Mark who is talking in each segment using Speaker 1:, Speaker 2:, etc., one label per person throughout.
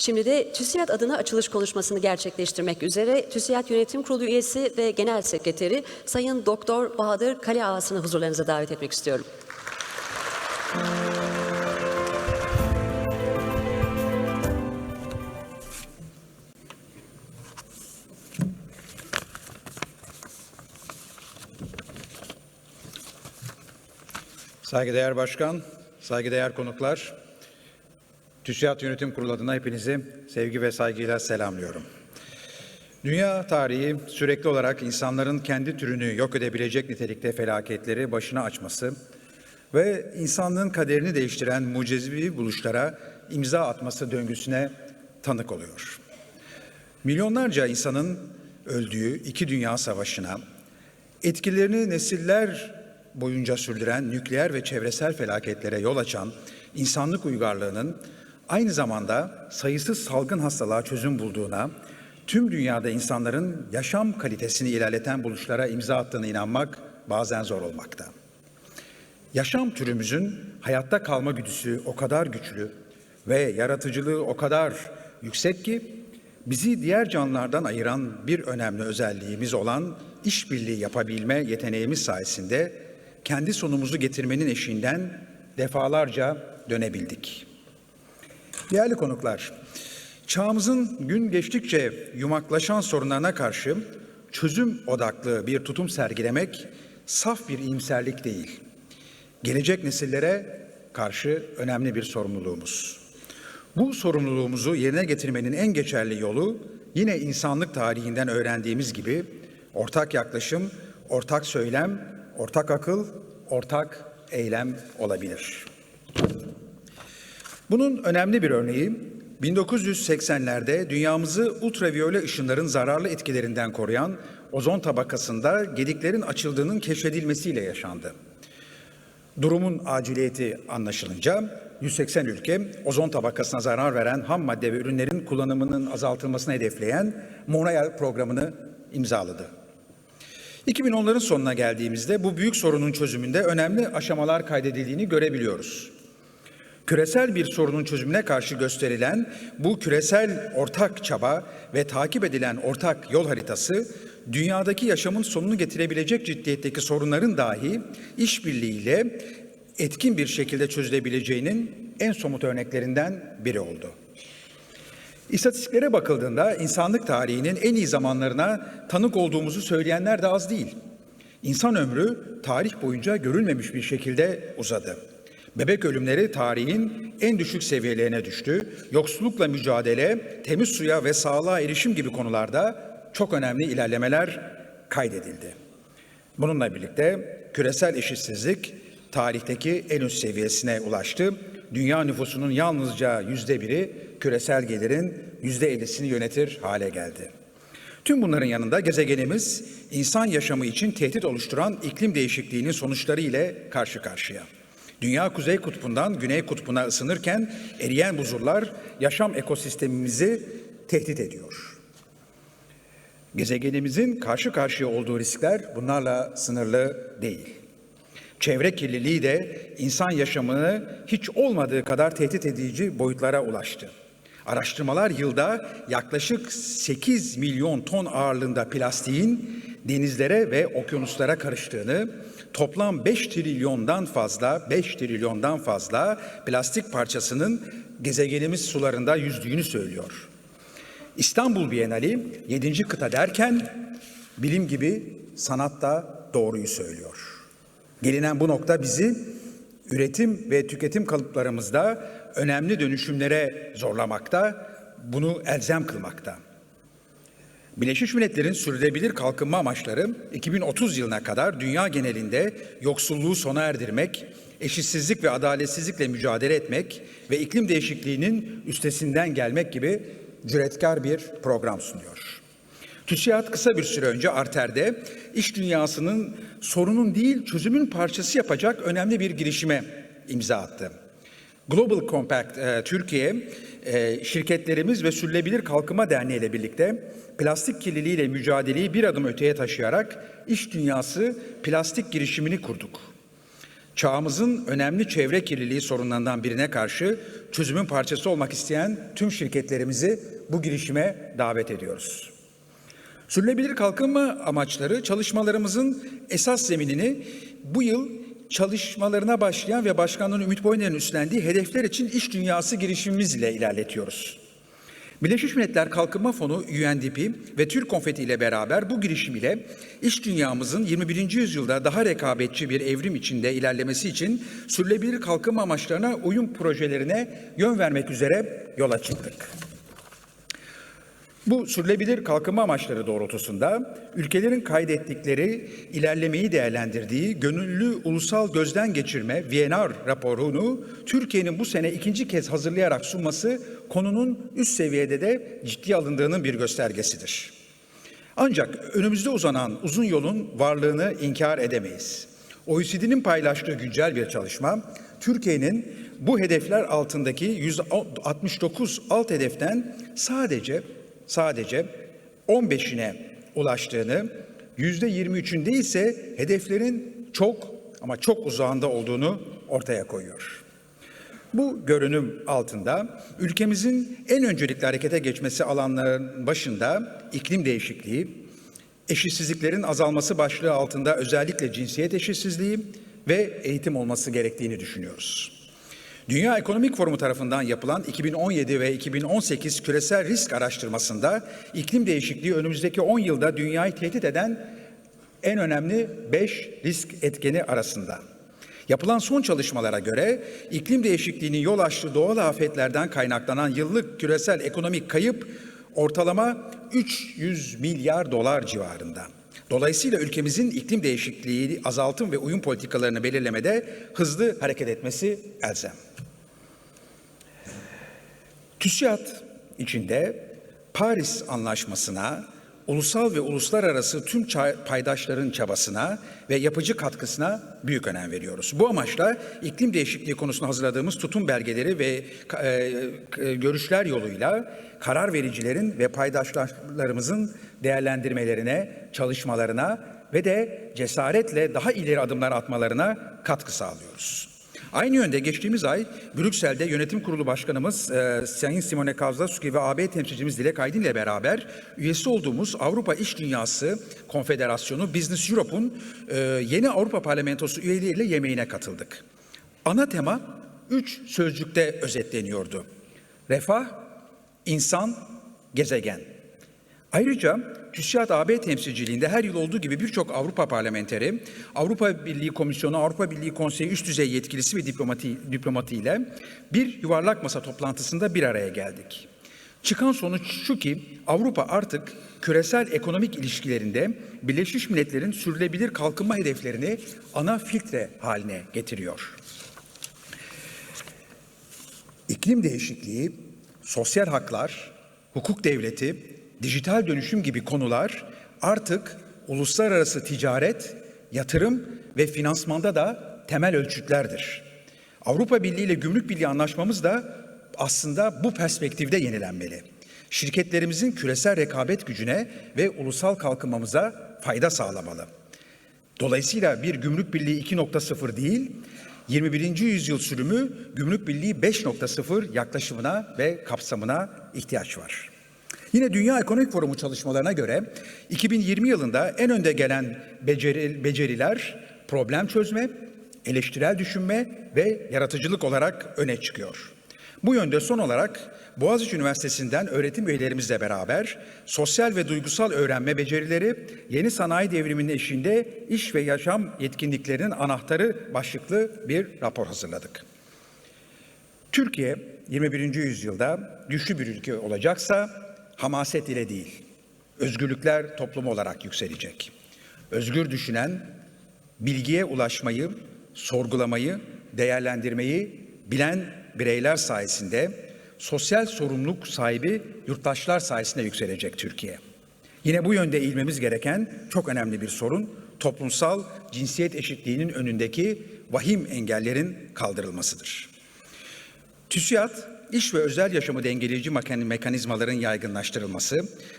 Speaker 1: Şimdi de TÜSİAD adına açılış konuşmasını gerçekleştirmek üzere TÜSİAD Yönetim Kurulu üyesi ve Genel Sekreteri Sayın Doktor Bahadır Kale Ağası'nı huzurlarınıza davet etmek istiyorum.
Speaker 2: Saygıdeğer Başkan, saygıdeğer konuklar, TÜSİAD Yönetim Kurulu adına hepinizi sevgi ve saygıyla selamlıyorum. Dünya tarihi sürekli olarak insanların kendi türünü yok edebilecek nitelikte felaketleri başına açması ve insanlığın kaderini değiştiren mucizevi buluşlara imza atması döngüsüne tanık oluyor. Milyonlarca insanın öldüğü iki dünya savaşına, etkilerini nesiller boyunca sürdüren nükleer ve çevresel felaketlere yol açan insanlık uygarlığının aynı zamanda sayısız salgın hastalığa çözüm bulduğuna, tüm dünyada insanların yaşam kalitesini ilerleten buluşlara imza attığına inanmak bazen zor olmakta. Yaşam türümüzün hayatta kalma güdüsü o kadar güçlü ve yaratıcılığı o kadar yüksek ki bizi diğer canlılardan ayıran bir önemli özelliğimiz olan işbirliği yapabilme yeteneğimiz sayesinde kendi sonumuzu getirmenin eşiğinden defalarca dönebildik. Değerli konuklar, çağımızın gün geçtikçe yumaklaşan sorunlarına karşı çözüm odaklı bir tutum sergilemek saf bir iyimserlik değil. Gelecek nesillere karşı önemli bir sorumluluğumuz. Bu sorumluluğumuzu yerine getirmenin en geçerli yolu yine insanlık tarihinden öğrendiğimiz gibi ortak yaklaşım, ortak söylem, ortak akıl, ortak eylem olabilir. Bunun önemli bir örneği 1980'lerde dünyamızı ultraviyole ışınların zararlı etkilerinden koruyan ozon tabakasında gediklerin açıldığının keşfedilmesiyle yaşandı. Durumun aciliyeti anlaşılınca 180 ülke ozon tabakasına zarar veren ham madde ve ürünlerin kullanımının azaltılmasını hedefleyen Montreal programını imzaladı. 2010'ların sonuna geldiğimizde bu büyük sorunun çözümünde önemli aşamalar kaydedildiğini görebiliyoruz. Küresel bir sorunun çözümüne karşı gösterilen bu küresel ortak çaba ve takip edilen ortak yol haritası dünyadaki yaşamın sonunu getirebilecek ciddiyetteki sorunların dahi işbirliğiyle etkin bir şekilde çözülebileceğinin en somut örneklerinden biri oldu. İstatistiklere bakıldığında insanlık tarihinin en iyi zamanlarına tanık olduğumuzu söyleyenler de az değil. İnsan ömrü tarih boyunca görülmemiş bir şekilde uzadı. Bebek ölümleri tarihin en düşük seviyelerine düştü. Yoksullukla mücadele, temiz suya ve sağlığa erişim gibi konularda çok önemli ilerlemeler kaydedildi. Bununla birlikte küresel eşitsizlik tarihteki en üst seviyesine ulaştı. Dünya nüfusunun yalnızca yüzde biri küresel gelirin yüzde ellisini yönetir hale geldi. Tüm bunların yanında gezegenimiz insan yaşamı için tehdit oluşturan iklim değişikliğinin sonuçları ile karşı karşıya. Dünya kuzey kutbundan güney kutbuna ısınırken eriyen buzullar yaşam ekosistemimizi tehdit ediyor. Gezegenimizin karşı karşıya olduğu riskler bunlarla sınırlı değil. Çevre kirliliği de insan yaşamını hiç olmadığı kadar tehdit edici boyutlara ulaştı. Araştırmalar yılda yaklaşık 8 milyon ton ağırlığında plastiğin denizlere ve okyanuslara karıştığını, toplam 5 trilyondan fazla 5 trilyondan fazla plastik parçasının gezegenimiz sularında yüzdüğünü söylüyor. İstanbul Bienali 7. kıta derken bilim gibi sanat da doğruyu söylüyor. Gelinen bu nokta bizi üretim ve tüketim kalıplarımızda önemli dönüşümlere zorlamakta, bunu elzem kılmakta. Birleşmiş Milletler'in sürdürülebilir kalkınma amaçları 2030 yılına kadar dünya genelinde yoksulluğu sona erdirmek, eşitsizlik ve adaletsizlikle mücadele etmek ve iklim değişikliğinin üstesinden gelmek gibi cüretkar bir program sunuyor. TÜSİAD kısa bir süre önce Arter'de iş dünyasının sorunun değil çözümün parçası yapacak önemli bir girişime imza attı. Global Compact e, Türkiye e, şirketlerimiz ve Sürdürülebilir Kalkınma Derneği ile birlikte plastik kirliliğiyle mücadeleyi bir adım öteye taşıyarak iş dünyası plastik girişimini kurduk. Çağımızın önemli çevre kirliliği sorunlarından birine karşı çözümün parçası olmak isteyen tüm şirketlerimizi bu girişime davet ediyoruz. Sürdürülebilir kalkınma amaçları çalışmalarımızın esas zeminini bu yıl çalışmalarına başlayan ve Başkanlığın Ümit Boyner'in üstlendiği hedefler için iş dünyası girişimimiz ile ilerletiyoruz. Birleşmiş Milletler Kalkınma Fonu UNDP ve Türk Konfeti ile beraber bu girişim ile iş dünyamızın 21. yüzyılda daha rekabetçi bir evrim içinde ilerlemesi için sürdürülebilir kalkınma amaçlarına uyum projelerine yön vermek üzere yola çıktık. Bu sürdürülebilir kalkınma amaçları doğrultusunda ülkelerin kaydettikleri ilerlemeyi değerlendirdiği gönüllü ulusal gözden geçirme VNR raporunu Türkiye'nin bu sene ikinci kez hazırlayarak sunması konunun üst seviyede de ciddiye alındığının bir göstergesidir. Ancak önümüzde uzanan uzun yolun varlığını inkar edemeyiz. OECD'nin paylaştığı güncel bir çalışma, Türkiye'nin bu hedefler altındaki 169 alt hedeften sadece sadece 15'ine ulaştığını, %23'ünde ise hedeflerin çok ama çok uzağında olduğunu ortaya koyuyor. Bu görünüm altında ülkemizin en öncelikli harekete geçmesi alanların başında iklim değişikliği, eşitsizliklerin azalması başlığı altında özellikle cinsiyet eşitsizliği ve eğitim olması gerektiğini düşünüyoruz. Dünya Ekonomik Forumu tarafından yapılan 2017 ve 2018 küresel risk araştırmasında iklim değişikliği önümüzdeki 10 yılda dünyayı tehdit eden en önemli 5 risk etkeni arasında. Yapılan son çalışmalara göre iklim değişikliğinin yol açtığı doğal afetlerden kaynaklanan yıllık küresel ekonomik kayıp ortalama 300 milyar dolar civarında. Dolayısıyla ülkemizin iklim değişikliği azaltım ve uyum politikalarını belirlemede hızlı hareket etmesi elzem. TÜSİAD içinde Paris Anlaşması'na, ulusal ve uluslararası tüm paydaşların çabasına ve yapıcı katkısına büyük önem veriyoruz. Bu amaçla iklim değişikliği konusunda hazırladığımız tutum belgeleri ve e, görüşler yoluyla karar vericilerin ve paydaşlarımızın değerlendirmelerine, çalışmalarına ve de cesaretle daha ileri adımlar atmalarına katkı sağlıyoruz. Aynı yönde geçtiğimiz ay Brüksel'de yönetim kurulu başkanımız e, Sayın Simone Kazlowski ve AB temsilcimiz Dilek Aydın ile beraber üyesi olduğumuz Avrupa İş Dünyası Konfederasyonu Business Europe'un e, yeni Avrupa Parlamentosu üyeleriyle yemeğine katıldık. Ana tema üç sözcükte özetleniyordu. Refah, insan, gezegen. Ayrıca TÜSİAD AB temsilciliğinde her yıl olduğu gibi birçok Avrupa parlamenteri, Avrupa Birliği Komisyonu, Avrupa Birliği Konseyi üst düzey yetkilisi ve diplomati, diplomatiyle bir yuvarlak masa toplantısında bir araya geldik. Çıkan sonuç şu ki Avrupa artık küresel ekonomik ilişkilerinde Birleşmiş Milletler'in sürdürülebilir kalkınma hedeflerini ana filtre haline getiriyor. İklim değişikliği, sosyal haklar, hukuk devleti, dijital dönüşüm gibi konular artık uluslararası ticaret, yatırım ve finansmanda da temel ölçütlerdir. Avrupa Birliği ile Gümrük Birliği anlaşmamız da aslında bu perspektifte yenilenmeli. Şirketlerimizin küresel rekabet gücüne ve ulusal kalkınmamıza fayda sağlamalı. Dolayısıyla bir gümrük birliği 2.0 değil, 21. yüzyıl sürümü gümrük birliği 5.0 yaklaşımına ve kapsamına ihtiyaç var. Yine Dünya Ekonomik Forumu çalışmalarına göre 2020 yılında en önde gelen beceri, beceriler problem çözme, eleştirel düşünme ve yaratıcılık olarak öne çıkıyor. Bu yönde son olarak Boğaziçi Üniversitesi'nden öğretim üyelerimizle beraber sosyal ve duygusal öğrenme becerileri yeni sanayi devriminin eşiğinde iş ve yaşam yetkinliklerinin anahtarı başlıklı bir rapor hazırladık. Türkiye 21. yüzyılda güçlü bir ülke olacaksa hamaset ile değil, özgürlükler toplumu olarak yükselecek. Özgür düşünen, bilgiye ulaşmayı, sorgulamayı, değerlendirmeyi bilen bireyler sayesinde sosyal sorumluluk sahibi yurttaşlar sayesinde yükselecek Türkiye. Yine bu yönde eğilmemiz gereken çok önemli bir sorun toplumsal cinsiyet eşitliğinin önündeki vahim engellerin kaldırılmasıdır. TÜSİAD iş ve özel yaşamı dengeleyici mekan- mekanizmaların yaygınlaştırılması,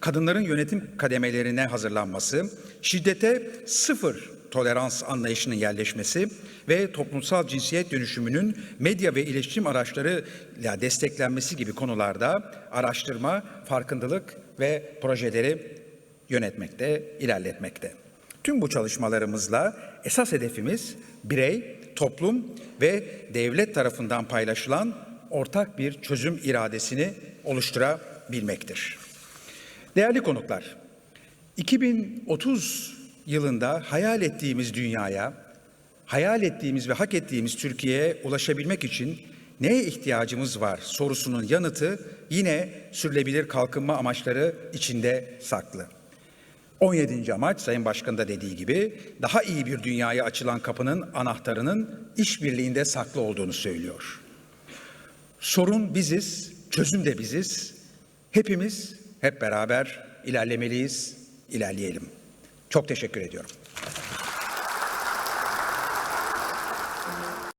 Speaker 2: kadınların yönetim kademelerine hazırlanması, şiddete sıfır tolerans anlayışının yerleşmesi ve toplumsal cinsiyet dönüşümünün medya ve iletişim araçlarıyla desteklenmesi gibi konularda araştırma, farkındalık ve projeleri yönetmekte, ilerletmekte. Tüm bu çalışmalarımızla esas hedefimiz birey, toplum ve devlet tarafından paylaşılan ortak bir çözüm iradesini oluşturabilmektir. Değerli konuklar, 2030 yılında hayal ettiğimiz dünyaya, hayal ettiğimiz ve hak ettiğimiz Türkiye'ye ulaşabilmek için neye ihtiyacımız var sorusunun yanıtı yine sürülebilir kalkınma amaçları içinde saklı. 17. amaç Sayın Başkan da dediği gibi daha iyi bir dünyaya açılan kapının anahtarının işbirliğinde saklı olduğunu söylüyor. Sorun biziz, çözüm de biziz. Hepimiz hep beraber ilerlemeliyiz, ilerleyelim. Çok teşekkür ediyorum.